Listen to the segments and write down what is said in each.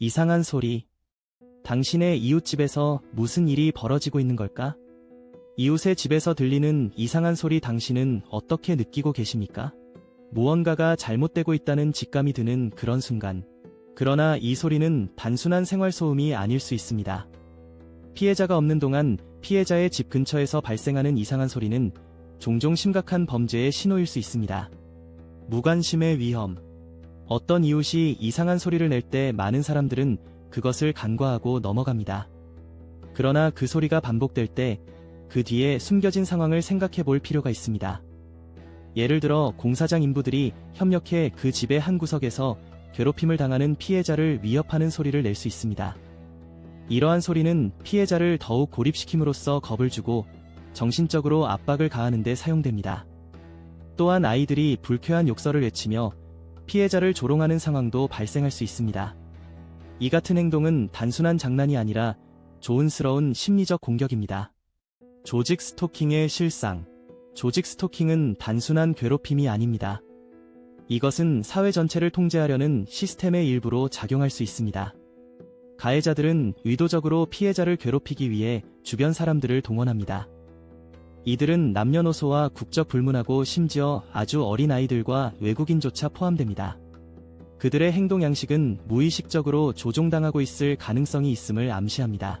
이상한 소리. 당신의 이웃집에서 무슨 일이 벌어지고 있는 걸까? 이웃의 집에서 들리는 이상한 소리 당신은 어떻게 느끼고 계십니까? 무언가가 잘못되고 있다는 직감이 드는 그런 순간. 그러나 이 소리는 단순한 생활소음이 아닐 수 있습니다. 피해자가 없는 동안 피해자의 집 근처에서 발생하는 이상한 소리는 종종 심각한 범죄의 신호일 수 있습니다. 무관심의 위험. 어떤 이웃이 이상한 소리를 낼 때 많은 사람들은 그것을 간과하고 넘어갑니다. 그러나 그 소리가 반복될 때 그 뒤에 숨겨진 상황을 생각해 볼 필요가 있습니다. 예를 들어 공사장 인부들이 협력해 그 집의 한 구석에서 괴롭힘을 당하는 피해자를 위협하는 소리를 낼 수 있습니다. 이러한 소리는 피해자를 더욱 고립시킴으로써 겁을 주고 정신적으로 압박을 가하는 데 사용됩니다. 또한 아이들이 불쾌한 욕설을 외치며 피해자를 조롱하는 상황도 발생할 수 있습니다. 이 같은 행동은 단순한 장난이 아니라 조은스러운 심리적 공격입니다. 조직 스토킹의 실상. 조직 스토킹은 단순한 괴롭힘이 아닙니다. 이것은 사회 전체를 통제하려는 시스템의 일부로 작용할 수 있습니다. 가해자들은 의도적으로 피해자를 괴롭히기 위해 주변 사람들을 동원합니다. 이들은 남녀노소와 국적 불문하고 심지어 아주 어린 아이들과 외국인조차 포함됩니다. 그들의 행동 양식은 무의식적으로 조종당하고 있을 가능성이 있음을 암시합니다.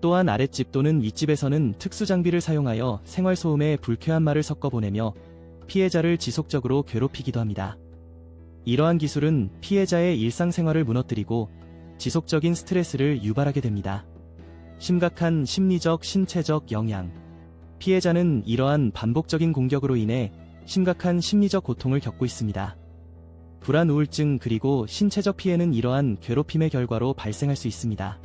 또한 아랫집 또는 윗집에서는 특수장비를 사용하여 생활소음에 불쾌한 말을 섞어 보내며 피해자를 지속적으로 괴롭히기도 합니다. 이러한 기술은 피해자의 일상생활을 무너뜨리고 지속적인 스트레스를 유발하게 됩니다. 심각한 심리적, 신체적 영향. 피해자는 이러한 반복적인 공격으로 인해 심각한 심리적 고통을 겪고 있습니다. 불안 우울증 그리고 신체적 피해는 이러한 괴롭힘의 결과로 발생할 수 있습니다.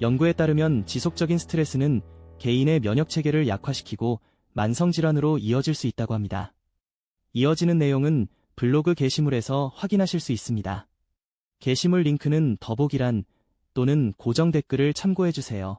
연구에 따르면 지속적인 스트레스는 개인의 면역 체계를 약화시키고 만성질환으로 이어질 수 있다고 합니다. 이어지는 내용은 블로그 게시물에서 확인하실 수 있습니다. 게시물 링크는 더보기란 또는 고정 댓글을 참고해주세요.